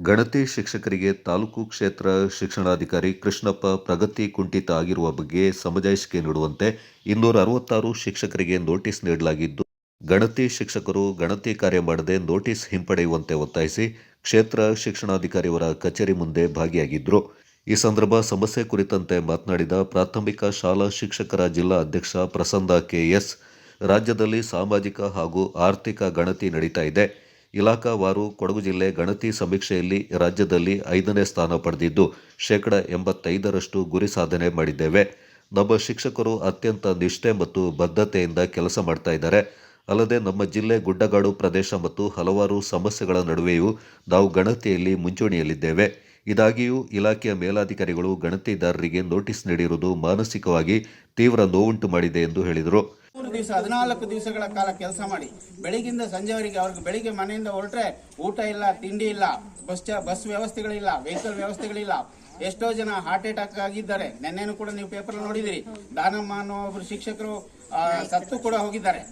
ಗಣತಿ ಶಿಕ್ಷಕರಿಗೆ ತಾಲೂಕು ಕ್ಷೇತ್ರ ಶಿಕ್ಷಣಾಧಿಕಾರಿ ಕೃಷ್ಣಪ್ಪ ಪ್ರಗತಿ ಕುಂಠಿತ ಆಗಿರುವ ಬಗ್ಗೆ ಸಮಜಾಯಿಷಿಕೆ ನೀಡುವಂತೆ ಇನ್ನೂರ ಅರವತ್ತಾರು ಶಿಕ್ಷಕರಿಗೆ ನೋಟಿಸ್ ನೀಡಲಾಗಿದ್ದು, ಗಣತಿ ಶಿಕ್ಷಕರು ಗಣತಿ ಕಾರ್ಯ ಮಾಡದೆ ನೋಟಿಸ್ ಹಿಂಪಡೆಯುವಂತೆ ಒತ್ತಾಯಿಸಿ ಕ್ಷೇತ್ರ ಶಿಕ್ಷಣಾಧಿಕಾರಿಯವರ ಕಚೇರಿ ಮುಂದೆ ಭಾಗಿಯಾಗಿದ್ದರು ಈ ಸಂದರ್ಭ ಸಮಸ್ಯೆ ಕುರಿತಂತೆ ಮಾತನಾಡಿದ ಪ್ರಾಥಮಿಕ ಶಾಲಾ ಶಿಕ್ಷಕರ ಜಿಲ್ಲಾ ಅಧ್ಯಕ್ಷ ಪ್ರಸನ್ನ ಕೆಎಸ್ ರಾಜ್ಯದಲ್ಲಿ ಸಾಮಾಜಿಕ ಹಾಗೂ ಆರ್ಥಿಕ ಗಣತಿ ನಡೀತಾ ಇದೆ. ಇಲಾಖಾವಾರು ಕೊಡಗು ಜಿಲ್ಲೆ ಗಣತಿ ಸಮೀಕ್ಷೆಯಲ್ಲಿ ರಾಜ್ಯದಲ್ಲಿ ಐದನೇ ಸ್ಥಾನ ಪಡೆದಿದ್ದು, ಶೇಕಡ ಎಂಬತ್ತೈದರಷ್ಟು ಗುರಿ ಸಾಧನೆ ಮಾಡಿದ್ದೇವೆ. ನಮ್ಮ ಶಿಕ್ಷಕರು ಅತ್ಯಂತ ನಿಷ್ಠೆ ಮತ್ತು ಬದ್ಧತೆಯಿಂದ ಕೆಲಸ ಮಾಡ್ತಾ ಇದ್ದಾರೆ. ಅಲ್ಲದೆ ನಮ್ಮ ಜಿಲ್ಲೆ ಗುಡ್ಡಗಾಡು ಪ್ರದೇಶ ಮತ್ತು ಹಲವಾರು ಸಮಸ್ಯೆಗಳ ನಡುವೆಯೂ ನಾವು ಗಣತಿಯಲ್ಲಿ ಮುಂಚೂಣಿಯಲ್ಲಿದ್ದೇವೆ. ಇದಾಗಿಯೂ ಇಲಾಖೆಯ ಮೇಲಾಧಿಕಾರಿಗಳು ಗಣತಿದಾರರಿಗೆ ನೋಟಿಸ್ ನೀಡಿರುವುದು ಮಾನಸಿಕವಾಗಿ ತೀವ್ರ ನೋವುಂಟು ಮಾಡಿದೆ ಎಂದು ಹೇಳಿದರು. ದಿವಸ, ಹದಿನಾಲ್ಕು ದಿವಸಗಳ ಕಾಲ ಕೆಲಸ ಮಾಡಿ, ಬೆಳಿಗ್ಗಿಂದ ಸಂಜೆವರೆಗೆ ಅವ್ರಿಗೆ ಬೆಳಿಗ್ಗೆ ಮನೆಯಿಂದ ಹೊರಟ್ರೆ ಊಟ ಇಲ್ಲ, ತಿಂಡಿ ಇಲ್ಲ, ಬಸ್ ಬಸ್ ವ್ಯವಸ್ಥೆಗಳಿಲ್ಲ, ವೆಹಿಕಲ್ ವ್ಯವಸ್ಥೆಗಳಿಲ್ಲ. ಎಷ್ಟೋ ಜನ ಹಾರ್ಟ್ ಅಟ್ಯಾಕ್ ಆಗಿದ್ದಾರೆ. ನೆನ್ನೆನೂ ಕೂಡ ನೀವು ಪೇಪರ್ ನೋಡಿದಿರಿ ದಾನಮ್ಮ ಅನ್ನೋ ಒಬ್ರು ಶಿಕ್ಷಕರು ಸತ್ತು ಕೂಡ ಹೋಗಿದ್ದಾರೆ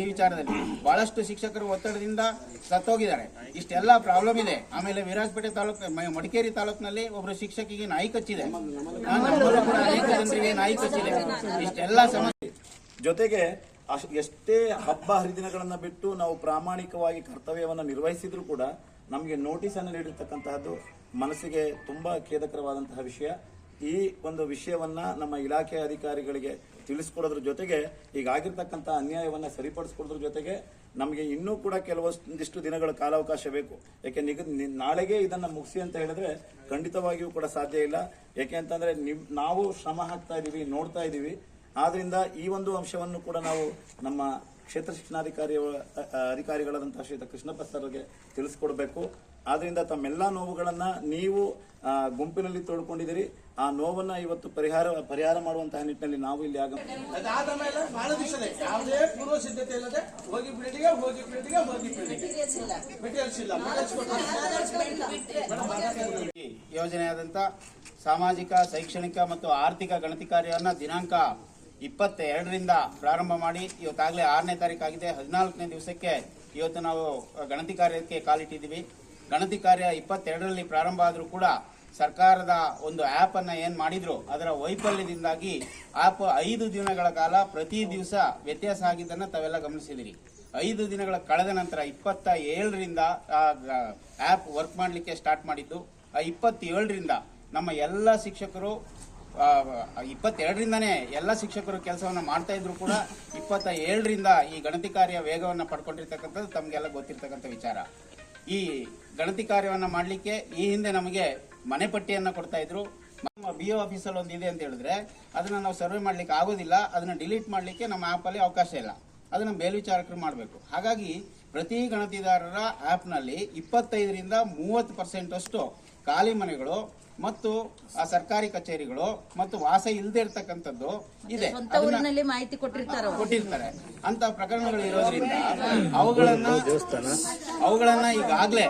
ಈ ವಿಚಾರದಲ್ಲಿ. ಬಹಳಷ್ಟು ಶಿಕ್ಷಕರು ಒತ್ತಡದಿಂದ ಸತ್ತೋಗಿದ್ದಾರೆ. ಇಷ್ಟೆಲ್ಲ ಪ್ರಾಬ್ಲಮ್ ಇದೆ. ಆಮೇಲೆ ವಿರಾಜಪೇಟೆ ತಾಲೂಕು ಮಡಿಕೇರಿ ತಾಲೂಕಿನಲ್ಲಿ ಒಬ್ರು ಶಿಕ್ಷಕಿಗೆ ನಾಯಿ ಕಚ್ಚಿದೆ. ಅನೇಕ ನಾಯಿ ಕಚ್ಚಿದೆ. ಇಷ್ಟೆಲ್ಲ ಸಮಸ್ಯೆ ಜೊತೆಗೆ ಎಷ್ಟೇ ಹಬ್ಬ ಹರಿದಿನಗಳನ್ನು ಬಿಟ್ಟು ನಾವು ಪ್ರಾಮಾಣಿಕವಾಗಿ ಕರ್ತವ್ಯವನ್ನು ನಿರ್ವಹಿಸಿದ್ರು ಕೂಡ ನಮಗೆ ನೋಟಿಸನ್ನು ನೀಡಿರ್ತಕ್ಕಂತಹದ್ದು ಮನಸ್ಸಿಗೆ ತುಂಬ ಖೇದಕರವಾದಂತಹ ವಿಷಯ. ಈ ಒಂದು ವಿಷಯವನ್ನ ನಮ್ಮ ಇಲಾಖೆ ಅಧಿಕಾರಿಗಳಿಗೆ ತಿಳಿಸ್ಕೊಡೋದ್ರ ಜೊತೆಗೆ ಈಗ ಅನ್ಯಾಯವನ್ನು ಸರಿಪಡಿಸ್ಕೊಡೋದ್ರ ಜೊತೆಗೆ ನಮಗೆ ಇನ್ನೂ ಕೂಡ ಕೆಲವೊಂದಿಷ್ಟು ದಿನಗಳ ಕಾಲಾವಕಾಶ ಬೇಕು. ಯಾಕೆ ನಿಗ ನಾಳೆಗೆ ಇದನ್ನ ಮುಗಿಸಿ ಅಂತ ಹೇಳಿದ್ರೆ ಖಂಡಿತವಾಗಿಯೂ ಕೂಡ ಸಾಧ್ಯ ಇಲ್ಲ. ಯಾಕೆ ಅಂತಂದ್ರೆ ನಾವು ಶ್ರಮ ಹಾಕ್ತಾ ಇದ್ದೀವಿ ನೋಡ್ತಾ ಇದೀವಿ. ಆದ್ರಿಂದ ಈ ಒಂದು ಅಂಶವನ್ನು ಕೂಡ ನಾವು ನಮ್ಮ ಕ್ಷೇತ್ರ ಶಿಕ್ಷಣಾಧಿಕಾರಿ ಅಧಿಕಾರಿಗಳಾದಂತಹ ಶ್ರೀ ಕೃಷ್ಣಪ್ಪ ಸರ್ಗೆ ತಿಳಿಸ್ಕೊಡ್ಬೇಕು. ಆದ್ದರಿಂದ ತಮ್ಮೆಲ್ಲ ನೋವುಗಳನ್ನು ನೀವು ಗುಂಪಿನಲ್ಲಿ ತೋಡ್ಕೊಂಡಿದ್ದೀರಿ ಆ ನೋವನ್ನ ಇವತ್ತು ಪರಿಹಾರ ಪರಿಹಾರ ಮಾಡುವಂತಹ ನಿಟ್ಟಿನಲ್ಲಿ ನಾವು ಇಲ್ಲಿ ಆಗ ಅದಾದ ಮೇಲೆ ಬಹಳ ದಿವಸನೇ ಯಾವುದೇ ಪೂರ್ವ ಸಿದ್ಧತೆ ಇಲ್ಲದೆ ಹೋಗಿ ಬಿಲ್ಡಿಗೆ ಹೋಗಿ ಬಿಲ್ಡಿಗೆ ಹೋಗಿ ಬಿಲ್ಡಿಗೆ ಮೆಟೀರಿಯಲ್ಸ್ ಇಲ್ಲ. ಈ ಯೋಜನೆಯಾದಂಥ ಸಾಮಾಜಿಕ ಶೈಕ್ಷಣಿಕ ಮತ್ತು ಆರ್ಥಿಕ ಗಣತಿ ಕಾರ್ಯವನ್ನು ದಿನಾಂಕ ಇಪ್ಪತ್ತೆರಡರಿಂದ ಪ್ರಾರಂಭ ಮಾಡಿ, ಇವತ್ತಾಗಲೇ ಆರನೇ ತಾರೀಕಾಗಿದೆ. ಹದಿನಾಲ್ಕನೇ ದಿವಸಕ್ಕೆ ಇವತ್ತು ನಾವು ಗಣತಿ ಕಾರ್ಯಕ್ಕೆ ಕಾಲಿಟ್ಟಿದ್ದೀವಿ. ಗಣತಿ ಕಾರ್ಯ ಇಪ್ಪತ್ತೆರಡರಲ್ಲಿ ಪ್ರಾರಂಭ ಆದರೂ ಕೂಡ ಸರ್ಕಾರದ ಒಂದು ಆ್ಯಪ್ ಅನ್ನು ಏನು ಮಾಡಿದ್ರು, ಅದರ ವೈಫಲ್ಯದಿಂದಾಗಿ ಆ್ಯಪ್ ಐದು ದಿನಗಳ ಕಾಲ ಪ್ರತಿ ದಿವಸ ವ್ಯತ್ಯಾಸ ಆಗಿದ್ದನ್ನು ತಾವೆಲ್ಲ ಗಮನಿಸಿದಿರಿ. ಐದು ದಿನಗಳ ಕಳೆದ ನಂತರ ಇಪ್ಪತ್ತ ಏಳರಿಂದ ಆ್ಯಪ್ ವರ್ಕ್ ಮಾಡಲಿಕ್ಕೆ ಸ್ಟಾರ್ಟ್ ಮಾಡಿದ್ದು. ಆ ಇಪ್ಪತ್ತೇಳರಿಂದ ನಮ್ಮ ಎಲ್ಲ ಶಿಕ್ಷಕರು ಇಪ್ಪತ್ತೆರಡರಿಂದನೇ ಎಲ್ಲ ಶಿಕ್ಷಕರು ಕೆಲಸವನ್ನು ಮಾಡ್ತಾ ಇದ್ರು ಕೂಡ ಇಪ್ಪತ್ತ ಏಳರಿಂದ ಈ ಗಣತಿ ಕಾರ್ಯ ವೇಗವನ್ನು ಪಡ್ಕೊಂಡಿರ್ತಕ್ಕಂಥದ್ದು ತಮಗೆಲ್ಲ ಗೊತ್ತಿರ್ತಕ್ಕಂಥ ವಿಚಾರ. ಈ ಗಣತಿ ಕಾರ್ಯವನ್ನು ಮಾಡಲಿಕ್ಕೆ ಈ ಹಿಂದೆ ನಮಗೆ ಮನೆ ಪಟ್ಟಿಯನ್ನು ಕೊಡ್ತಾ ಇದ್ರು. ನಮ್ಮ ಬಿ ಒ ಆಫೀಸಲ್ಲಿ ಒಂದು ಇದೆ ಅಂತ ಹೇಳಿದ್ರೆ ಅದನ್ನು ನಾವು ಸರ್ವೆ ಮಾಡ್ಲಿಕ್ಕೆ ಆಗೋದಿಲ್ಲ, ಅದನ್ನು ಡಿಲೀಟ್ ಮಾಡಲಿಕ್ಕೆ ನಮ್ಮ ಆ್ಯಪಲ್ಲಿ ಅವಕಾಶ ಇಲ್ಲ. ಅದನ್ನು ಮೇಲ್ವಿಚಾರಕರು ಮಾಡಬೇಕು. ಹಾಗಾಗಿ ಪ್ರತಿ ಗಣತಿದಾರರ ಆ್ಯಪ್ನಲ್ಲಿ ಇಪ್ಪತ್ತೈದರಿಂದ ಮೂವತ್ತು ಪರ್ಸೆಂಟ್ ಅಷ್ಟು ಖಾಲಿ ಮನೆಗಳು ಮತ್ತು ಆ ಸರ್ಕಾರಿ ಕಚೇರಿಗಳು ಮತ್ತು ವಾಸ ಇಲ್ಲದೆ ಇರ್ತಕ್ಕಂಥದ್ದು ಇದೆ. ಮಾಹಿತಿ ಕೊಟ್ಟಿರ್ತಾರೆ? ಕೊಟ್ಟಿರ್ತಾರೆ. ಅಂತ ಪ್ರಕರಣಗಳು ಇರೋದ್ರಿಂದ ಅವುಗಳನ್ನ ಅವುಗಳನ್ನ ಈಗಾಗಲೇ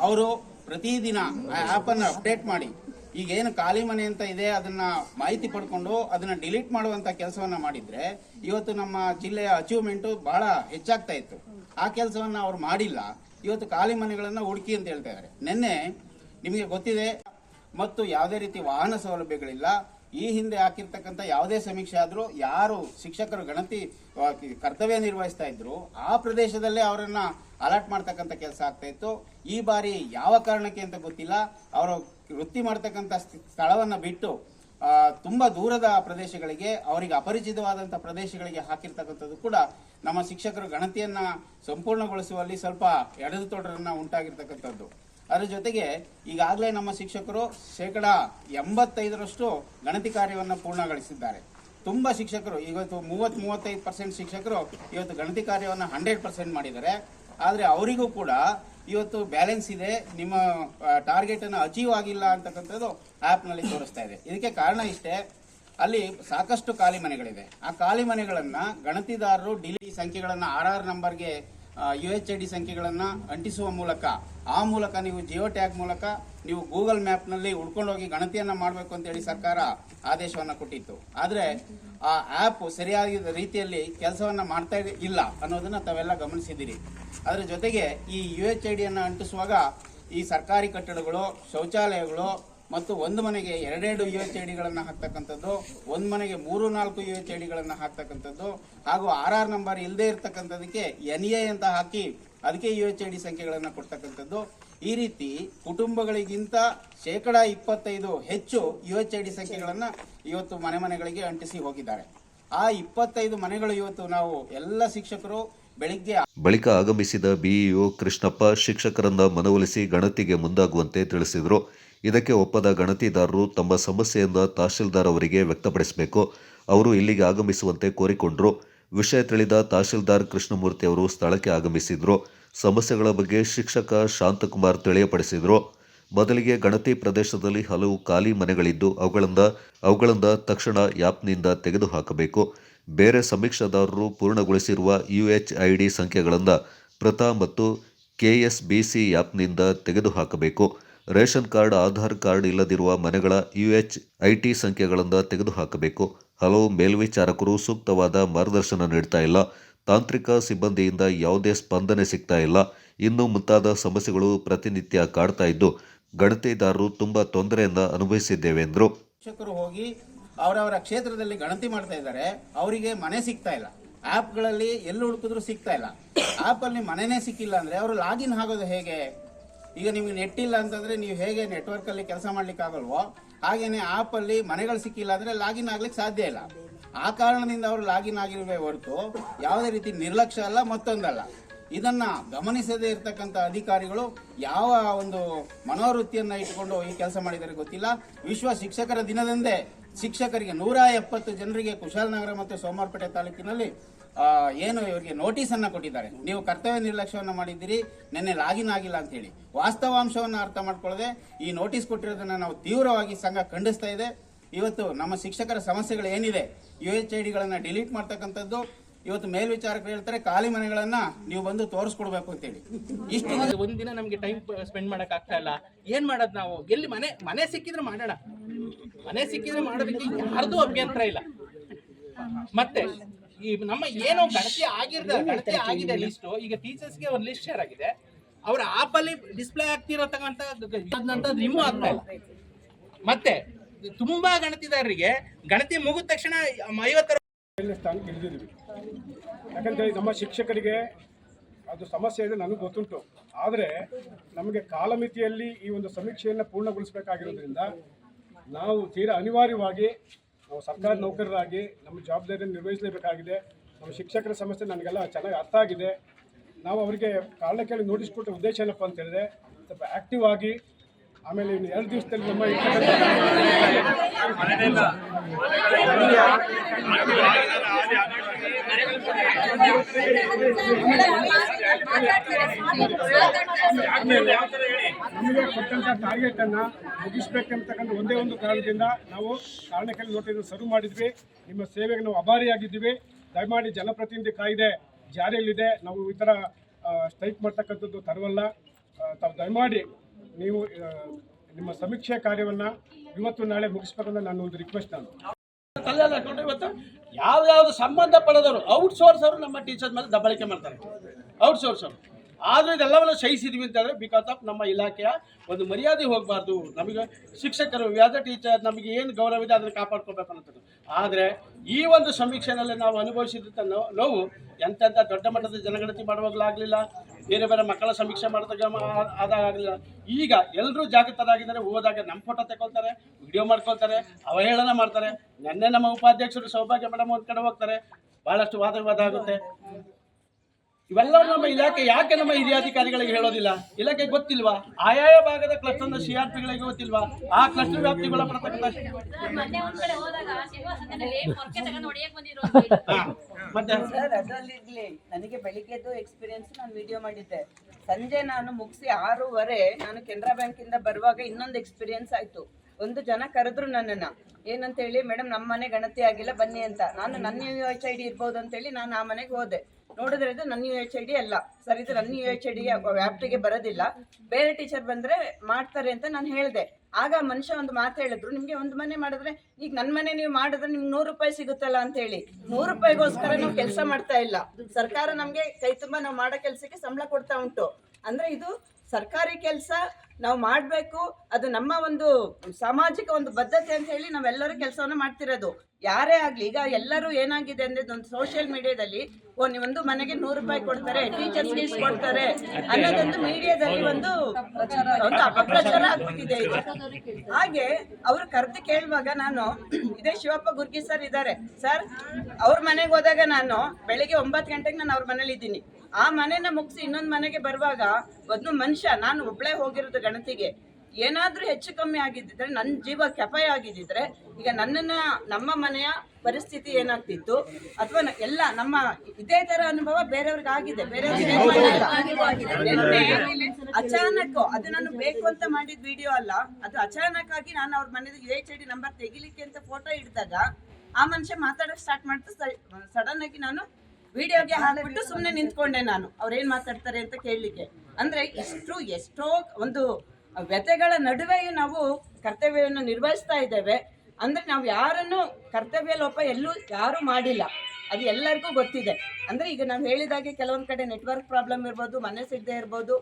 ಅವರು ಪ್ರತಿದಿನ ಆ ಆಪ್ ಅನ್ನ ಅಪ್ಡೇಟ್ ಮಾಡಿ ಈಗ ಏನು ಖಾಲಿ ಮನೆ ಅಂತ ಇದೆ ಅದನ್ನ ಮಾಹಿತಿ ಪಡ್ಕೊಂಡು ಅದನ್ನ ಡಿಲೀಟ್ ಮಾಡುವಂತ ಕೆಲಸವನ್ನ ಮಾಡಿದ್ರೆ ಇವತ್ತು ನಮ್ಮ ಜಿಲ್ಲೆಯ ಅಚೀವ್ಮೆಂಟ್ ಬಹಳ ಹೆಚ್ಚಾಗ್ತಾ ಇತ್ತು. ಆ ಕೆಲಸವನ್ನ ಅವ್ರು ಮಾಡಿಲ್ಲ. ಇವತ್ತು ಖಾಲಿ ಮನೆಗಳನ್ನ ಹುಡುಕಿ ಅಂತ ಹೇಳ್ತಾ ಇದ್ದಾರೆ ನಿನ್ನೆ ನಿಮಗೆ ಗೊತ್ತಿದೆ. ಮತ್ತು ಯಾವುದೇ ರೀತಿ ವಾಹನ ಸೌಲಭ್ಯಗಳಿಲ್ಲ. ಈ ಹಿಂದೆ ಹಾಕಿರ್ತಕ್ಕಂಥ ಯಾವುದೇ ಸಮೀಕ್ಷೆ ಆದರೂ ಯಾರು ಶಿಕ್ಷಕರು ಗಣತಿ ಕರ್ತವ್ಯ ನಿರ್ವಹಿಸ್ತಾ ಇದ್ರು, ಆ ಪ್ರದೇಶದಲ್ಲೇ ಅವರನ್ನ ಅಲರ್ಟ್ ಮಾಡ್ತಕ್ಕಂಥ ಕೆಲಸ ಆಗ್ತಾ ಇತ್ತು. ಈ ಬಾರಿ ಯಾವ ಕಾರಣಕ್ಕೆ ಅಂತ ಗೊತ್ತಿಲ್ಲ. ಅವರು ವೃತ್ತಿ ಮಾಡ್ತಕ್ಕಂಥ ಸ್ಥಳವನ್ನು ಬಿಟ್ಟು ತುಂಬ ದೂರದ ಪ್ರದೇಶಗಳಿಗೆ, ಅವರಿಗೆ ಅಪರಿಚಿತವಾದಂಥ ಪ್ರದೇಶಗಳಿಗೆ ಹಾಕಿರ್ತಕ್ಕಂಥದ್ದು ಕೂಡ ನಮ್ಮ ಶಿಕ್ಷಕರು ಗಣತಿಯನ್ನು ಸಂಪೂರ್ಣಗೊಳಿಸುವಲ್ಲಿ ಸ್ವಲ್ಪ ಎಡೆದುತೊಡರನ್ನ ಉಂಟಾಗಿರ್ತಕ್ಕಂಥದ್ದು. ಅದರ ಜೊತೆಗೆ ಈಗಾಗಲೇ ನಮ್ಮ ಶಿಕ್ಷಕರು ಶೇಕಡ ಎಂಬತ್ತೈದರಷ್ಟು ಗಣತಿ ಕಾರ್ಯವನ್ನು ಪೂರ್ಣಗೊಳಿಸಿದ್ದಾರೆ. ತುಂಬ ಶಿಕ್ಷಕರು ಇವತ್ತು ಮೂವತ್ತ್, ಮೂವತ್ತೈದು ಪರ್ಸೆಂಟ್ ಶಿಕ್ಷಕರು ಇವತ್ತು ಗಣತಿ ಕಾರ್ಯವನ್ನು ಹಂಡ್ರೆಡ್ ಪರ್ಸೆಂಟ್ ಮಾಡಿದ್ದಾರೆ. ಆದರೆ ಅವರಿಗೂ ಕೂಡ ಇವತ್ತು ಬ್ಯಾಲೆನ್ಸ್ ಇದೆ, ನಿಮ್ಮ ಟಾರ್ಗೆಟ್ ಅನ್ನು ಅಚೀವ್ ಆಗಿಲ್ಲ ಅಂತಕ್ಕಂಥದ್ದು ಆ್ಯಪ್ನಲ್ಲಿ ತೋರಿಸ್ತಾ ಇದೆ. ಇದಕ್ಕೆ ಕಾರಣ ಇಷ್ಟೇ, ಅಲ್ಲಿ ಸಾಕಷ್ಟು ಖಾಲಿ ಮನೆಗಳಿದೆ ಆ ಖಾಲಿ ಮನೆಗಳನ್ನು ಗಣತಿದಾರರು ಡಿಲಿ ಸಂಖ್ಯೆಗಳನ್ನು ಆರ್ ಆರ್ ನಂಬರ್ಗೆ ಯು ಎಚ್ ಐ ಡಿ ಸಂಖ್ಯೆಗಳನ್ನು ಅಂಟಿಸುವ ಮೂಲಕ ಆ ಮೂಲಕ ನೀವು ಜಿಯೋ ಟ್ಯಾಗ್ ಮೂಲಕ ನೀವು ಗೂಗಲ್ ಮ್ಯಾಪ್ನಲ್ಲಿ ಹುಡ್ಕೊಂಡೋಗಿ ಗಣತಿಯನ್ನು ಮಾಡಬೇಕು ಅಂತೇಳಿ ಸರ್ಕಾರ ಆದೇಶವನ್ನು ಕೊಟ್ಟಿತ್ತು. ಆದರೆ ಆ ಆ್ಯಪ್ ಸರಿಯಾದ ರೀತಿಯಲ್ಲಿ ಕೆಲಸವನ್ನು ಮಾಡ್ತಾ ಇಲ್ಲ ಅನ್ನೋದನ್ನು ತಾವೆಲ್ಲ ಗಮನಿಸಿದ್ದೀರಿ. ಅದರ ಜೊತೆಗೆ ಈ ಯು ಎಚ್ ಐ ಡಿಯನ್ನು ಅಂಟಿಸುವಾಗ ಈ ಸರ್ಕಾರಿ ಕಟ್ಟಡಗಳು, ಶೌಚಾಲಯಗಳು ಮತ್ತು ಒಂದು ಮನೆಗೆ ಎರಡೆರಡು ಯು ಎಚ್ ಐ ಡಿಗಳನ್ನು ಹಾಕ್ತಕ್ಕಂಥದ್ದು, ಒಂದು ಮನೆಗೆ ಮೂರು ನಾಲ್ಕು ಯು ಎಚ್ ಐ ಡಿಗಳನ್ನು ಹಾಕ್ತಕ್ಕಂಥದ್ದು ಹಾಗೂ ಆರ್ ಆರ್ ನಂಬರ್ ಇಲ್ಲದೇ ಇರತಕ್ಕಂಥದಕ್ಕೆ ಎನ್ ಎ ಅಂತ ಹಾಕಿ ಅದಕ್ಕೆ ಯು ಎಚ್ ಐ ಡಿ ಸಂಖ್ಯೆಗಳನ್ನು ಕೊಡ್ತಕ್ಕಂಥದ್ದು. ಈ ರೀತಿ ಕುಟುಂಬಗಳಿಗಿಂತ ಶೇಕಡ ಇಪ್ಪತ್ತೈದು ಹೆಚ್ಚು ಯು ಎಚ್ ಐ ಡಿ ಸಂಖ್ಯೆಗಳನ್ನು ಇವತ್ತು ಮನೆ ಮನೆಗಳಿಗೆ ಅಂಟಿಸಿ ಹೋಗಿದ್ದಾರೆ. ಆ ಇಪ್ಪತ್ತೈದು ಮನೆಗಳು ಇವತ್ತು ನಾವು ಎಲ್ಲ ಶಿಕ್ಷಕರು ಬೆಳಿಗ್ಗೆ ಬಳಿಕ ಆಗಮಿಸಿದ ಬಿಇಒ ಕೃಷ್ಣಪ್ಪ ಶಿಕ್ಷಕರನ್ನ ಮನವೊಲಿಸಿ ಗಣತಿಗೆ ಮುಂದಾಗುವಂತೆ ತಿಳಿಸಿದರು. ಇದಕ್ಕೆ ಒಪ್ಪದ ಗಣತಿದಾರರು ತಮ್ಮ ಸಮಸ್ಯೆಯಿಂದ ತಹಶೀಲ್ದಾರ್ ಅವರಿಗೆ ವ್ಯಕ್ತಪಡಿಸಬೇಕು. ಅವರು ಇಲ್ಲಿಗೆ ಆಗಮಿಸುವಂತೆ ಕೋರಿಕೊಂಡರು. ವಿಷಯ ತಿಳಿದ ತಹಶೀಲ್ದಾರ್ ಕೃಷ್ಣಮೂರ್ತಿ ಅವರು ಸ್ಥಳಕ್ಕೆ ಆಗಮಿಸಿದರು. ಸಮಸ್ಯೆಗಳ ಬಗ್ಗೆ ಶಿಕ್ಷಕ ಶಾಂತಕುಮಾರ್ ತಿಳಿಯಪಡಿಸಿದರು. ಬದಲಿಗೆ ಗಣತಿ ಪ್ರದೇಶದಲ್ಲಿ ಹಲವು ಖಾಲಿ ಮನೆಗಳಿದ್ದು, ಅವುಗಳಿಂದ ಅವುಗಳಿಂದ ತಕ್ಷಣ ಯಾಪ್ನಿಂದ ತೆಗೆದುಹಾಕಬೇಕು. ಬೇರೆ ಸಮೀಕ್ಷಾದಾರರು ಪೂರ್ಣಗೊಳಿಸಿರುವ ಯುಎಚ್ಐಡಿ ಸಂಖ್ಯೆಗಳಿಂದ ಪ್ರತಾ ಮತ್ತು ಕೆಎಸ್ಬಿಸಿ ಆ್ಯಪ್ನಿಂದ ತೆಗೆದುಹಾಕಬೇಕು. ರೇಷನ್ ಕಾರ್ಡ್, ಆಧಾರ್ ಕಾರ್ಡ್ ಇಲ್ಲದಿರುವ ಮನೆಗಳ ಯುಎಚ್ ಐಟಿ ಸಂಖ್ಯೆಗಳಿಂದ ತೆಗೆದುಹಾಕಬೇಕು. ಹಲವು ಮೇಲ್ವಿಚಾರಕರು ಸೂಕ್ತವಾದ ಮಾರ್ಗದರ್ಶನ ನೀಡ್ತಾ ಇಲ್ಲ. ತಾಂತ್ರಿಕ ಸಿಬ್ಬಂದಿಯಿಂದ ಯಾವುದೇ ಸ್ಪಂದನೆ ಸಿಗ್ತಾ ಇಲ್ಲ. ಇನ್ನು ಮುಂತಾದ ಸಮಸ್ಯೆಗಳು ಪ್ರತಿನಿತ್ಯ ಕಾಡ್ತಾ ಇದ್ದು, ಗಣತಿದಾರರು ತುಂಬ ತೊಂದರೆಯಿಂದ ಅನುಭವಿಸಿದ್ದೇವೆ ಎಂದರು. ಶಿಕ್ಷಕರು ಹೋಗಿ ಅವರವರ ಕ್ಷೇತ್ರದಲ್ಲಿ ಗಣತಿ ಮಾಡ್ತಾ ಇದ್ದಾರೆ. ಅವರಿಗೆ ಮನೆ ಸಿಗ್ತಾ ಇಲ್ಲ. ಆ್ಯಪ್ಗಳಲ್ಲಿ ಎಲ್ಲಿ ಹುಡುಕಿದ್ರು ಸಿಗ್ತಾ ಇಲ್ಲ. ಆ್ಯಪಲ್ಲಿ ಮನೆನೇ ಸಿಕ್ಕಿಲ್ಲ ಅಂದರೆ ಅವರು ಲಾಗಿನ್ ಆಗೋದು ಹೇಗೆ? ಈಗ ನಿಮಗೆ ನೆಟ್ ಇಲ್ಲ ಅಂತಂದ್ರೆ ನೀವು ಹೇಗೆ ನೆಟ್ವರ್ಕಲ್ಲಿ ಕೆಲಸ ಮಾಡ್ಲಿಕ್ಕೆ ಆಪ್ ಆ್ಯಪಲ್ಲಿ ಮನೆಗಳು ಸಿಕ್ಕಿಲ್ಲ ಅಂದರೆ ಲಾಗಿನ್ ಆಗ್ಲಿಕ್ಕೆ ಸಾಧ್ಯ ಇಲ್ಲ. ಆ ಕಾರಣದಿಂದ ಅವರು ಲಾಗಿನ್ ಆಗಿರುವೆ ಹೊರತು ಯಾವುದೇ ರೀತಿ ನಿರ್ಲಕ್ಷ್ಯ ಅಲ್ಲ, ಮತ್ತೊಂದಲ್ಲ. ಇದನ್ನ ಗಮನಿಸದೇ ಇರತಕ್ಕಂಥ ಅಧಿಕಾರಿಗಳು ಯಾವ ಒಂದು ಮನೋವೃತ್ತಿಯನ್ನ ಇಟ್ಟುಕೊಂಡು ಈ ಕೆಲಸ ಮಾಡಿದರೆ ಗೊತ್ತಿಲ್ಲ. ವಿಶ್ವ ಶಿಕ್ಷಕರ ದಿನದಂದೇ ಶಿಕ್ಷಕರಿಗೆ ನೂರ ಎಪ್ಪತ್ತು ಜನರಿಗೆ ಕುಶಾಲನಗರ ಮತ್ತು ಸೋಮವಾರಪೇಟೆ ತಾಲೂಕಿನಲ್ಲಿ ಏನು ಇವರಿಗೆ ನೋಟಿಸ್ ಅನ್ನ ಕೊಟ್ಟಿದ್ದಾರೆ. ನೀವು ಕರ್ತವ್ಯ ನಿರ್ಲಕ್ಷ್ಯವನ್ನು ಮಾಡಿದ್ದೀರಿ, ನಿನ್ನೆ ಲಾಗಿನ್ ಆಗಿಲ್ಲ ಅಂತ ಹೇಳಿ ವಾಸ್ತವಾಂಶವನ್ನು ಅರ್ಥ ಮಾಡ್ಕೊಳ್ಳದೆ ಈ ನೋಟಿಸ್ ಕೊಟ್ಟಿರೋದನ್ನ ನಾವು ತೀವ್ರವಾಗಿ ಸಂಘ ಖಂಡಿಸ್ತಾ ಇದೆ. ಇವತ್ತು ನಮ್ಮ ಶಿಕ್ಷಕರ ಸಮಸ್ಯೆಗಳು ಏನಿದೆ ಯು ಎಚ್ ಐ ಡಿಗಳನ್ನ ಡಿಲೀಟ್ ಮಾಡ್ತಕ್ಕಂಥದ್ದು, ಇವತ್ತು ಮೇಲ್ವಿಚಾರಕರು ಹೇಳ್ತಾರೆ, ಖಾಲಿ ಮನೆಗಳನ್ನ ನೀವು ಬಂದು ತೋರಿಸ್ಕೊಡ್ಬೇಕು ಅಂತೇಳಿ. ಇಷ್ಟು ದಿನ ಒಂದಿನ ನಮಗೆ ಟೈಮ್ ಸ್ಪೆಂಡ್ ಮಾಡಕ್ ಆಗ್ತಾ ಇಲ್ಲ. ಏನ್ ಮಾಡೋದು ನಾವು? ಎಲ್ಲಿ ಮನೆ ಮನೆ ಸಿಕ್ಕಿದ್ರೆ ಮಾಡೋಣ. ಮನೆ ಸಿಕ್ಕಿದ್ರೆ ಮಾಡೋದಕ್ಕೆ ಯಾರ್ದು ಅಭ್ಯಂತರ ಇಲ್ಲ. ಮತ್ತೆ ಈ ನಮ್ಮ ಏನೋ ಗಣತಿ ಆಗಿರ್ದ, ಗಣತಿ ಆಗಿದೆ ಲಿಸ್ಟ್ ಈಗ ಟೀಚರ್ಸ್ಗೆ ಒಂದು ಲಿಸ್ಟ್ ಶೇರ್ ಆಗಿದೆ. ಅವ್ರ ಆಪ್ ಅಲ್ಲಿ ಡಿಸ್ಪ್ಲೇ ಆಗ್ತಿರತಕ್ಕಂತ ರಿಮೂವ್ ಆಗ್ತಾ ಇಲ್ಲ. ಮತ್ತೆ ತುಂಬಾ ಗಣತಿದಾರರಿಗೆ ಗಣತಿ ಮುಗಿದ ತಕ್ಷಣ ಐವತ್ತರ ಸ್ಥಾನ ಇಳಿದಿದ್ದೀವಿ ಯಾಕಂದರೆ ನಮ್ಮ ಶಿಕ್ಷಕರಿಗೆ ಅದು ಸಮಸ್ಯೆ ಇದೆ, ನನಗೆ ಗೊತ್ತುಂಟು. ಆದರೆ ನಮಗೆ ಕಾಲಮಿತಿಯಲ್ಲಿ ಈ ಒಂದು ಸಮೀಕ್ಷೆಯನ್ನು ಪೂರ್ಣಗೊಳಿಸಬೇಕಾಗಿರೋದ್ರಿಂದ ನಾವು ತೀರಾ ಅನಿವಾರ್ಯವಾಗಿ ನಾವು ಸರ್ಕಾರಿ ನೌಕರರಾಗಿ ನಮ್ಮ ಜವಾಬ್ದಾರಿಯನ್ನು ನಿರ್ವಹಿಸಲೇಬೇಕಾಗಿದೆ. ನಮ್ಮ ಶಿಕ್ಷಕರ ಸಮಸ್ಯೆ ನನಗೆಲ್ಲ ಚೆನ್ನಾಗಿ ಅರ್ಥ ಆಗಿದೆ. ನಾವು ಅವರಿಗೆ ಕಾರಣ ಕೇಳಿ ನೋಟಿಸ್ ಕೊಟ್ಟ ಉದ್ದೇಶ ಏನಪ್ಪ ಅಂತ ಹೇಳಿದ್ರೆ, ಸ್ವಲ್ಪ ಆ್ಯಕ್ಟಿವ್ ಆಗಿ ಆಮೇಲೆ ಇನ್ನು ಎರಡು ದಿವಸದಲ್ಲಿ ನಮ್ಮ ನಮಗೆ ಕೊಟ್ಟಂತ ಟಾರ್ಗೆಟ್ ಅನ್ನ ಮುಗಿಸ್ಬೇಕಂತಕ್ಕಂಥ ಒಂದೇ ಒಂದು ಕಾರಣದಿಂದ ನಾವು ಕಾರಣಕ್ಕೆ ನೋಟಿಸ್ ಸರ್ವ್ ಮಾಡಿದ್ವಿ. ನಿಮ್ಮ ಸೇವೆಗೆ ನಾವು ಅಭಾರಿಯಾಗಿದ್ದೀವಿ ದಯಮಾಡಿ ಜನಪ್ರತಿನಿಧಿ ಕಾಯ್ದೆ ಜಾರಿಯಲ್ಲಿದೆ. ನಾವು ಈ ಥರ ಸ್ಟ್ರೈಕ್ ಮಾಡ್ತಕ್ಕಂಥದ್ದು ತರವಲ್ಲ. ತಾವು ದಯಮಾಡಿ ನೀವು ನಿಮ್ಮ ಸಮೀಕ್ಷೆ ಕಾರ್ಯವನ್ನು ಇವತ್ತು ನಾಳೆ ಮುಗಿಸ್ಬೇಕಂತ ನಾನು ಒಂದು ರಿಕ್ವೆಸ್ಟ್ ನಾನು. ಇವತ್ತು ಪಡೆದವರು ಔಟ್ಸೋರ್ಸ್ ಅವರು ನಮ್ಮ ಟೀಚರ್ಸ್ ಮೇಲೆ ದಬ್ಬಳಿಕೆ ಮಾಡ್ತಾರೆ. ಔಟ್ ಸರ್ ಆದರೂ ಇದೆಲ್ಲವನ್ನು ಸಹಿಸಿದ್ವಿ ಅಂತಂದರೆ ಬಿಕಾಸ್ ಆಫ್ ನಮ್ಮ ಇಲಾಖೆಯ ಒಂದು ಮರ್ಯಾದೆ ಹೋಗಬಾರ್ದು. ನಮಗೆ ಶಿಕ್ಷಕರು ವ್ಯಾದ ಟೀಚರ್ ನಮಗೆ ಏನು ಗೌರವ ಇದೆ ಅದನ್ನು ಕಾಪಾಡ್ಕೋಬೇಕು ಅನ್ನೋದು ಆದರೆ ಈ ಒಂದು ಸಮೀಕ್ಷೆನಲ್ಲಿ ನಾವು ಅನುಭವಿಸಿದಂಥ ನೋವು ಎಂತೆಂಥ ದೊಡ್ಡ ಮಟ್ಟದ ಜನಗಣತಿ ಮಾಡುವಾಗಲಾಗಲಿಲ್ಲ. ಬೇರೆ ಬೇರೆ ಮಕ್ಕಳ ಸಮೀಕ್ಷೆ ಮಾಡಿದಾಗ ಆದಾಗಲಿಲ್ಲ ಈಗ ಎಲ್ಲರೂ ಜಾಗೃತರಾಗಿದ್ದಾರೆ. ಹೋದಾಗ ನಮ್ಮ ಫೋಟೋ ತಗೊಳ್ತಾರೆ ವಿಡಿಯೋ ಮಾಡ್ಕೊಳ್ತಾರೆ, ಅವಹೇಳನ ಮಾಡ್ತಾರೆ. ನಿನ್ನೆ ನಮ್ಮ ಉಪಾಧ್ಯಕ್ಷರು ಸೌಭಾಗ್ಯ ಮೇಡಮ್ ಒಂದು ಕಡೆ ಹೋಗ್ತಾರೆ. ಬಹಳಷ್ಟು ವಾದ ವಿವಾದ ಆಗುತ್ತೆ. ಇವೆಲ್ಲ ನಮ್ಮ ಇಲಾಖೆ ಯಾಕೆ ನಮ್ಮ ಹಿರಿಯ ಅಧಿಕಾರಿಗಳಿಗೆ ಹೇಳೋದಿಲ್ಲ? ಇಲಾಖೆ ಗೊತ್ತಿಲ್ವಾ? ಆಯಾಯ ಭಾಗದ ಕ್ಲಸ್ಟರ್ನ ಸಿಆರ್ಪಿಗಳಿಗೆ ಗೊತ್ತಿಲ್ವಾ? ಆ ಕ್ಲಸ್ಟರ್ ವ್ಯಾಪ್ತಿಗಳ ಮತ್ತೆ? ಸರ್ ಅದರಲ್ಲಿರ್ಲಿ ನನಗೆ ಬೆಳಿಗ್ಗೆದು ಎಕ್ಸ್ಪೀರಿಯನ್ಸ್ ನಾನು ವಿಡಿಯೋ ಮಾಡಿದ್ದೆ. ಸಂಜೆ ನಾನು ಮುಗಿಸಿ ಆರೂವರೆ ನಾನು ಕೆನರಾ ಬ್ಯಾಂಕ್ ಇಂದ ಬರುವಾಗ ಇನ್ನೊಂದು ಎಕ್ಸ್ಪೀರಿಯನ್ಸ್ ಆಯ್ತು. ಒಂದು ಜನ ಕರೆದ್ರು ನನ್ನನ್ನ. ಏನಂತ ಹೇಳಿ ಮೇಡಮ್ ನಮ್ಮ ಮನೆ ಗಣತಿ ಆಗಿಲ್ಲ ಬನ್ನಿ ಅಂತ. ನಾನು ನನ್ನ ಯು ಎಚ್ ಐ ಡಿ ಇರ್ಬೋದು ಅಂತೇಳಿ ನಾನು ಆ ಮನೆಗೆ ಹೋದೆ. ನೋಡಿದ್ರೆ ಇದು ನನ್ನ ಯು ಎಚ್ ಐ ಡಿ ಅಲ್ಲ. ಸರ್, ಇದು ನನ್ನ ಯು ಎಚ್ ಐ ಡಿ ವ್ಯಾಪ್ತಿಗೆ ಬರೋದಿಲ್ಲ. ಬೇರೆ ಟೀಚರ್ ಬಂದ್ರೆ ಮಾಡ್ತಾರೆ ಅಂತ ನಾನು ಹೇಳಿದೆ. ಆಗ ಮನುಷ್ಯ ಒಂದು ಮಾತು ಹೇಳಿದ್ರು. ನಿಮ್ಗೆ ಒಂದು ಮನೆ ಮಾಡಿದ್ರೆ, ಈಗ ನನ್ನ ಮನೆ ನೀವು ಮಾಡಿದ್ರೆ ನಿಮ್ಗೆ ನೂರು ರೂಪಾಯಿ ಸಿಗುತ್ತಲ್ಲ ಅಂತ ಹೇಳಿ. ನೂರು ರೂಪಾಯಿಗೋಸ್ಕರ ನಾವು ಕೆಲಸ ಮಾಡ್ತಾ ಇಲ್ಲ. ಸರ್ಕಾರ ನಮಗೆ ಕೈ ತುಂಬಾ ನಾವು ಮಾಡೋ ಕೆಲಸಕ್ಕೆ ಸಂಬಳ ಕೊಡ್ತಾ ಉಂಟು. ಅಂದ್ರೆ ಇದು ಸರ್ಕಾರಿ ಕೆಲಸ, ನಾವು ಮಾಡಬೇಕು. ಅದು ನಮ್ಮ ಒಂದು ಸಾಮಾಜಿಕ ಒಂದು ಬದ್ಧತೆ ಅಂತ ಹೇಳಿ ನಾವೆಲ್ಲರೂ ಕೆಲಸವನ್ನು ಮಾಡ್ತಿರೋದು. ಯಾರೇ ಆಗಲಿ, ಈಗ ಎಲ್ಲರೂ ಏನಾಗಿದೆ ಅಂದ್ರೆ ಒಂದು ಸೋಷಿಯಲ್ ಮೀಡಿಯಾದಲ್ಲಿ ಓ, ನೀವೊಂದು ಮನೆಗೆ ನೂರು ರೂಪಾಯಿ ಕೊಡ್ತಾರೆ ಟೀಚರ್ಸ್ ಫೀಸ್ ಕೊಡ್ತಾರೆ ಅನ್ನೋದೊಂದು ಮೀಡಿಯಾದಲ್ಲಿ ಒಂದು ಒಂದು ಅಪಪ್ರಚಾರ ಆಗ್ಬಿಟ್ಟಿದೆ ಇದು ಹಾಗೆ ಅವರು ಕರೆದು ಕೇಳುವಾಗ ನಾನು, ಇದೇ ಶಿವಪ್ಪ ಗುರ್ಗಿ ಸರ್ ಇದ್ದಾರೆ. ಸರ್ ಅವ್ರ ಮನೆಗೆ ಹೋದಾಗ ನಾನು ಬೆಳಿಗ್ಗೆ ಒಂಬತ್ತು ಗಂಟೆಗೆ ನಾನು ಅವ್ರ ಮನೇಲಿ ಇದ್ದೀನಿ. ಆ ಮನೆನ ಮುಗಿಸಿ ಇನ್ನೊಂದು ಮನೆಗೆ ಬರುವಾಗ ಒಂದು ಮನುಷ್ಯ ನಾನು ಒಬ್ಳೇ ಹೋಗಿರೋದು ಗಣತಿಗೆ ಏನಾದ್ರೂ ಹೆಚ್ಚು ಕಮ್ಮಿ ಆಗಿದ್ದಿದ್ರೆ ನನ್ನ ಜೀವ ಕೆಪಾಯ ಆಗಿದ್ದಿದ್ರೆ ಈಗ ನನ್ನನ್ನ ನಮ್ಮ ಮನೆಯ ಪರಿಸ್ಥಿತಿ ಏನಾಗ್ತಿತ್ತು? ಅಥವಾ ಎಲ್ಲ ನಮ್ಮ ಇದೇ ತರ ಅನುಭವ ಬೇರೆಯವ್ರಿಗೆ ಆಗಿದೆ ಬೇರೆಯವ್ರಿಗೆ ಅಚಾನಕ್ ಅದು ನಾನು ಬೇಕು ಅಂತ ಮಾಡಿದ ವಿಡಿಯೋ ಅಲ್ಲ ಅದು ಅಚಾನಕ್ ಆಗಿ ನಾನು ಅವ್ರ ಮನೆಯ U H I D number ತೆಗಿಲಿಕ್ಕೆ ಅಂತ ಫೋಟೋ ಹಿಡಿದಾಗ ಆ ಮನುಷ್ಯ ಮಾತಾಡಕ್ ಸ್ಟಾರ್ಟ್ ಮಾಡ್ತಾ. ಸಡನ್ ಆಗಿ ನಾನು ವಿಡಿಯೋಗೆ ಹಾಕ್ಬಿಟ್ಟು ಸುಮ್ಮನೆ ನಿಂತ್ಕೊಂಡೆ ನಾನು. ಅವ್ರು ಏನ್ ಮಾತಾಡ್ತಾರೆ ಅಂತ ಕೇಳಲಿಕ್ಕೆ. ಅಂದ್ರೆ ಇಷ್ಟು ಎಷ್ಟೋ ಒಂದು ವ್ಯತೆಗಳ ನಡುವೆಯೂ ನಾವು ಕರ್ತವ್ಯವನ್ನು ನಿರ್ವಹಿಸ್ತಾ ಇದ್ದೇವೆ. ಅಂದ್ರೆ ನಾವು ಯಾರನ್ನು ಕರ್ತವ್ಯ ಲೋಪ ಎಲ್ಲೂ ಯಾರು ಮಾಡಿಲ್ಲ. ಅದು ಎಲ್ಲರಿಗೂ ಗೊತ್ತಿದೆ. ಅಂದ್ರೆ ಈಗ ನಾವು ಹೇಳಿದಾಗೆ ಕೆಲವೊಂದು ಕಡೆ ನೆಟ್ವರ್ಕ್ ಪ್ರಾಬ್ಲಮ್ ಇರ್ಬೋದು ಮನಸ್ಸಿದ್ದೇ ಸಿಗದೆ ಇರ್ಬೋದು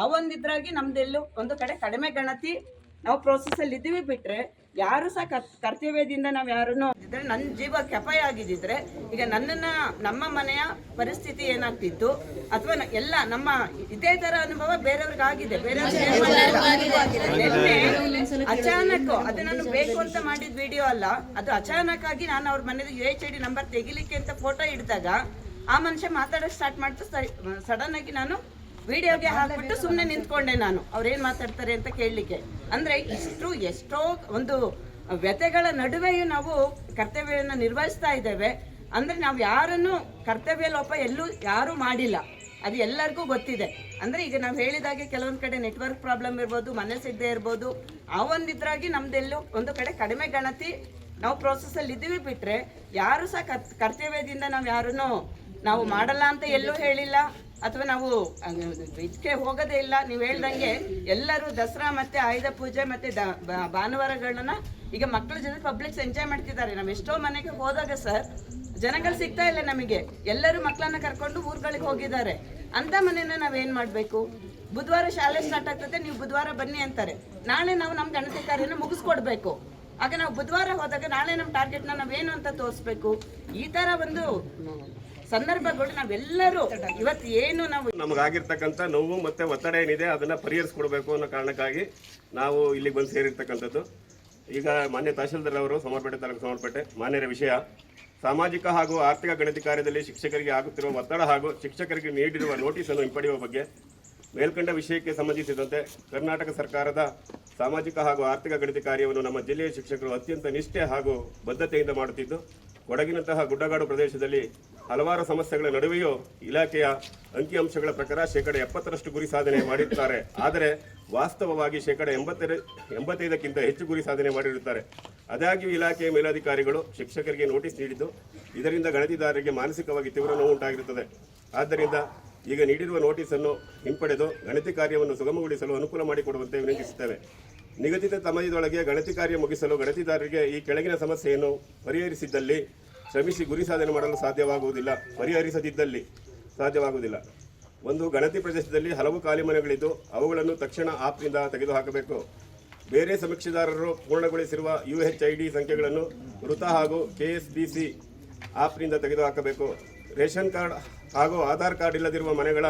ಆ ಒಂದಿದ್ರಾಗಿ ನಮ್ದೆಲ್ಲೂ ಒಂದು ಕಡೆ ಕಡಿಮೆ ಗಣತಿ ನಾವು ಪ್ರೋಸೆಸ್ ಅಲ್ಲಿ ಇದ್ದೀವಿ ಬಿಟ್ರೆ ಯಾರು ಸಹ ಕರ್ತವ್ಯದಿಂದ ನಾವು ಯಾರನ್ನು ಇದ್ರೆ ನನ್ನ ಜೀವ ಕೆಪಾಯ ಆಗಿದ್ದಿದ್ರೆ ಈಗ ನನ್ನನ್ನ ನಮ್ಮ ಮನೆಯ ಪರಿಸ್ಥಿತಿ ಏನಾಗ್ತಿತ್ತು ಅಥವಾ ಎಲ್ಲ ನಮ್ಮ ಇದೇ ತರ ಅನುಭವ ಬೇರೆಯವ್ರಿಗೆ ಆಗಿದೆ ಬೇರೆಯವ್ರಿಗೆ ಅಚಾನಕ್ ಅದು ನಾನು ಬೇಕು ಅಂತ ಮಾಡಿದ ವಿಡಿಯೋ ಅಲ್ಲ ಅದು ಅಚಾನಕ್ ಆಗಿ ನಾನು ಅವ್ರ ಮನೆದು U H I D number ತೆಗಿಲಿಕ್ಕೆ ಅಂತ ಫೋಟೋ ಹಿಡಿದಾಗ ಆ ಮನುಷ್ಯ ಮಾತಾಡೋಕೆ ಸ್ಟಾರ್ಟ್ ಮಾಡ್ತು. ಸಡನ್ ಆಗಿ ನಾನು ವಿಡಿಯೋಗೆ ಹಾಕ್ಬಿಟ್ಟು ಸುಮ್ಮನೆ ನಿಂತ್ಕೊಂಡೆ ನಾನು. ಅವ್ರೇನು ಏನ್ ಮಾತಾಡ್ತಾರೆ ಅಂತ ಕೇಳಲಿಕ್ಕೆ. ಅಂದ್ರೆ ಇಷ್ಟು ಎಷ್ಟೋ ಒಂದು ವ್ಯತೆಗಳ ನಡುವೆಯೂ ನಾವು ಕರ್ತವ್ಯವನ್ನು ನಿರ್ವಹಿಸ್ತಾ ಇದ್ದೇವೆ. ಅಂದ್ರೆ ನಾವು ಯಾರನ್ನು ಕರ್ತವ್ಯ ಲೋಪ ಎಲ್ಲೂ ಯಾರು ಮಾಡಿಲ್ಲ. ಅದು ಎಲ್ಲರಿಗೂ ಗೊತ್ತಿದೆ. ಅಂದ್ರೆ ಈಗ ನಾವು ಹೇಳಿದಾಗೆ ಕೆಲವೊಂದು ಕಡೆ ನೆಟ್ವರ್ಕ್ ಪ್ರಾಬ್ಲಮ್ ಇರ್ಬೋದು ಮನೆ ಸಿಗದೆ ಇರ್ಬೋದು. ಆ ಒಂದಿದ್ರಾಗಿ ನಮ್ದೆಲ್ಲೂ ಒಂದು ಕಡೆ ಕಡಿಮೆ ಗಣತಿ ನಾವು ಪ್ರೋಸೆಸ್ ಅಲ್ಲಿ ಇದ್ದೀವಿ ಬಿಟ್ಟರೆ ಯಾರು ಸಹ ಕರ್- ಕರ್ತವ್ಯದಿಂದ ನಾವು ಯಾರನ್ನು ನಾವು ಮಾಡಲ್ಲ ಅಂತ ಎಲ್ಲೂ ಹೇಳಿಲ್ಲ. ಅಥವಾ ನಾವು ಇದಕ್ಕೆ ಹೋಗೋದೇ ಇಲ್ಲ. ನೀವು ಹೇಳ್ದಂಗೆ ಎಲ್ಲರೂ ದಸರಾ ಮತ್ತೆ ಆಯುಧ ಪೂಜೆ ಮತ್ತೆ ಭಾನುವಾರಗಳನ್ನ ಈಗ ಮಕ್ಕಳ ಜೊತೆ ಪಬ್ಲಿಕ್ಸ್ ಎಂಜಾಯ್ ಮಾಡ್ತಿದ್ದಾರೆ. ನಾವು ಎಷ್ಟೋ ಮನೆಗೆ ಹೋದಾಗ ಸರ್, ಜನಗಳು ಸಿಗ್ತಾ ಇಲ್ಲ ನಮಗೆ. ಎಲ್ಲರೂ ಮಕ್ಕಳನ್ನ ಕರ್ಕೊಂಡು ಊರುಗಳಿಗೆ ಹೋಗಿದ್ದಾರೆ. ಅಂತ ಮನೇನ ನಾವೇನ್ ಮಾಡಬೇಕು? ಬುಧವಾರ ಶಾಲೆ ಸ್ಟಾರ್ಟ್ ಆಗ್ತದೆ, ನೀವು ಬುಧವಾರ ಬನ್ನಿ ಅಂತಾರೆ. ನಾಳೆ ನಾವು ನಮ್ಮ ಗಣತಿ ಕಾರ್ಯನ ಮುಗಿಸ್ಕೊಡ್ಬೇಕು. ಆಗ ನಾವು ಬುಧವಾರ ಹೋದಾಗ ನಾಳೆ ನಮ್ಮ ಟಾರ್ಗೆಟ್ನ ನಾವೇನು ಅಂತ ತೋರಿಸ್ಬೇಕು? ಈ ತರ ಒಂದು ಸಂದರ್ಭಗಳು ನಾವೆಲ್ಲರೂ ಇವತ್ತು ಏನು ನಾವು ನಮಗಾಗಿರ್ತಕ್ಕಂಥ ನೋವು ಮತ್ತೆ ಒತ್ತಡ ಏನಿದೆ ಅದನ್ನ ಪರಿಹರಿಸ್ಕೊಡ್ಬೇಕು ಅನ್ನೋ ಕಾರಣಕ್ಕಾಗಿ ನಾವು ಇಲ್ಲಿಗೆ ಬಂದು ಸೇರಿರ್ತಕ್ಕಂಥದ್ದು. ಈಗ ಮಾನ್ಯ ತಹಶೀಲ್ದಾರ್ ಅವರು ಸಮರ್ಪೇಟೆ ತಾಲೂಕು ಸಮರ್ಪೇಟೆ ಮಾನ್ಯರ ವಿಷಯ, ಸಾಮಾಜಿಕ ಹಾಗೂ ಆರ್ಥಿಕ ಗಣತಿ ಕಾರ್ಯದಲ್ಲಿ ಶಿಕ್ಷಕರಿಗೆ ಆಗುತ್ತಿರುವ ಒತ್ತಡ ಹಾಗೂ ಶಿಕ್ಷಕರಿಗೆ ನೀಡಿರುವ ನೋಟಿಸನ್ನು ಹಿಂಪಡೆಯುವ ಬಗ್ಗೆ ಮೇಲ್ಕಂಡ ವಿಷಯಕ್ಕೆ ಸಂಬಂಧಿಸಿದಂತೆ ಕರ್ನಾಟಕ ಸರ್ಕಾರದ ಸಾಮಾಜಿಕ ಹಾಗೂ ಆರ್ಥಿಕ ಗಣತಿ ಕಾರ್ಯವನ್ನು ನಮ್ಮ ಜಿಲ್ಲೆಯ ಶಿಕ್ಷಕರು ಅತ್ಯಂತ ನಿಷ್ಠೆ ಹಾಗೂ ಬದ್ಧತೆಯಿಂದ ಮಾಡುತ್ತಿದ್ದು, ಕೊಡಗಿನಂತಹ ಗುಡ್ಡಗಾಡು ಪ್ರದೇಶದಲ್ಲಿ ಹಲವಾರು ಸಮಸ್ಯೆಗಳ ನಡುವೆಯೂ ಇಲಾಖೆಯ ಅಂಕಿಅಂಶಗಳ ಪ್ರಕಾರ ಶೇಕಡ ಎಪ್ಪತ್ತರಷ್ಟು ಗುರಿ ಸಾಧನೆ ಮಾಡಿರುತ್ತಾರೆ. ಆದರೆ ವಾಸ್ತವವಾಗಿ ಶೇಕಡ ಎಂಬತ್ತರ, ಎಂಬತ್ತೈದಕ್ಕಿಂತ ಹೆಚ್ಚು ಗುರಿ ಸಾಧನೆ ಮಾಡಿರುತ್ತಾರೆ. ಆದಾಗ್ಯೂ ಇಲಾಖೆಯ ಮೇಲಧಿಕಾರಿಗಳು ಶಿಕ್ಷಕರಿಗೆ ನೋಟಿಸ್ ನೀಡಿದ್ದು, ಇದರಿಂದ ಗಣತಿದಾರರಿಗೆ ಮಾನಸಿಕವಾಗಿ ತೀವ್ರ ನೋವು ಉಂಟಾಗಿರುತ್ತದೆ. ಆದ್ದರಿಂದ ಈಗ ನೀಡಿರುವ ನೋಟಿಸನ್ನು ಹಿಂಪಡೆದು ಗಣತಿ ಕಾರ್ಯವನ್ನು ಸುಗಮಗೊಳಿಸಲು ಅನುಕೂಲ ಮಾಡಿಕೊಡುವಂತೆ ವಿನಂತಿಸುತ್ತೇವೆ. ನಿಗದಿತ ಸಮಯದೊಳಗೆ ಗಣತಿ ಕಾರ್ಯ ಮುಗಿಸಲು ಗಣತಿದಾರರಿಗೆ ಈ ಕೆಳಗಿನ ಸಮಸ್ಯೆಯನ್ನು ಪರಿಹರಿಸಿದ್ದಲ್ಲಿ ಶ್ರಮಿಸಿ ಗುರಿ ಸಾಧನೆ ಮಾಡಲು ಸಾಧ್ಯವಾಗುವುದಿಲ್ಲ, ಪರಿಹರಿಸದಿದ್ದಲ್ಲಿ ಸಾಧ್ಯವಾಗುವುದಿಲ್ಲ. ಒಂದು ಗಣತಿ ಪ್ರದೇಶದಲ್ಲಿ ಹಲವು ಖಾಲಿ ಮನೆಗಳಿದ್ದು, ಅವುಗಳನ್ನು ತಕ್ಷಣ ಆಪ್ನಿಂದ ತೆಗೆದುಹಾಕಬೇಕು. ಬೇರೆ ಸಮೀಕ್ಷೆದಾರರು ಪೂರ್ಣಗೊಳಿಸಿರುವ ಯು ಎಚ್ ಐ ಡಿ ಸಂಖ್ಯೆಗಳನ್ನು ಮೃತ ಹಾಗೂ ಕೆ ಎಸ್ ಬಿ ಸಿ ಆಪ್ನಿಂದ ತೆಗೆದುಹಾಕಬೇಕು. ರೇಷನ್ ಕಾರ್ಡ್ ಹಾಗೂ ಆಧಾರ್ ಕಾರ್ಡ್ ಇಲ್ಲದಿರುವ ಮನೆಗಳ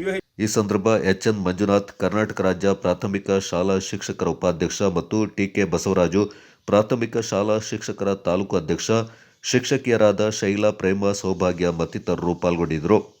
ಯು ಈ ಸಂದರ್ಭ ಎಚ್ ಎನ್ ಮಂಜುನಾಥ್, ಕರ್ನಾಟಕ ರಾಜ್ಯ ಪ್ರಾಥಮಿಕ ಶಾಲಾ ಶಿಕ್ಷಕರ ಉಪಾಧ್ಯಕ್ಷ ಮತ್ತು ಟಿಕೆ ಬಸವರಾಜು, ಪ್ರಾಥಮಿಕ ಶಾಲಾ ಶಿಕ್ಷಕರ ತಾಲೂಕು ಅಧ್ಯಕ್ಷ ಶಿಕ್ಷಕಿಯರಾದ ಶೈಲಾ ಪ್ರೇಮ ಸೌಭಾಗ್ಯ ಮತ್ತಿತರರು ಪಾಲ್ಗೊಂಡಿದ್ದರು.